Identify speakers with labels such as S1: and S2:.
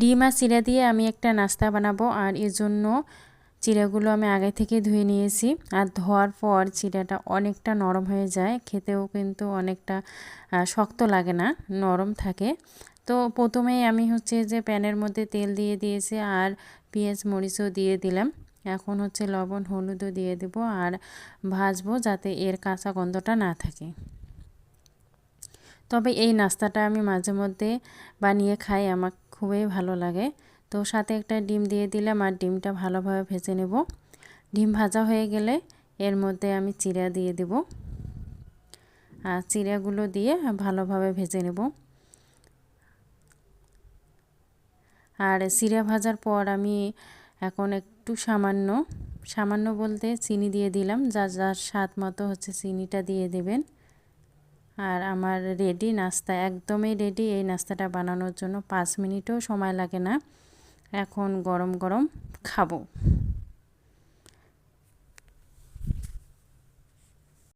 S1: ডিম আর চিড়া দিয়ে আমি একটা নাস্তা বানাবো, আর এর জন্য চিড়াগুলো আমি আগে থেকে ধুয়ে নিয়েছি। আর ধোয়ার পর চিরাটা অনেকটা নরম হয়ে যায়, খেতেও কিন্তু অনেকটা শক্ত লাগে না, নরম থাকে। তো প্রথমেই আমি হচ্ছে যে প্যানের মধ্যে তেল দিয়ে দিয়েছি আর পেঁয়াজ মরিচও দিয়ে দিলাম। এখন হচ্ছে লবণ, হলুদও দিয়ে দেব আর ভাজবো যাতে এর কাঁচা গন্ধটা না থাকে। তবে এই নাস্তাটা আমি মাঝে মধ্যে বানিয়ে খাই আমার খুবই ভালো লাগে। তো সাথে একটা ডিম দিয়ে দিলাম আর ডিমটা ভালোভাবে ভেজে নেব। ডিম ভাজা হয়ে গেলে এর মধ্যে আমি চিড়া দিয়ে দেব। আর চিড়াগুলো দিয়ে ভালোভাবে ভেজে নেব। আর চিড়া ভাজার পর আমি এখন একটু সামান্য সামান্য বলতে চিনি দিয়ে দিলাম। যা যার স্বাদ মতো হচ্ছে চিনিটা দিয়ে দেবেন। আর আমার রেডি নাস্তা, একদমই রেডি এই নাস্তাটা বানানোর জন্য পাঁচ মিনিটও সময় লাগে না। এখন গরম গরম খাব।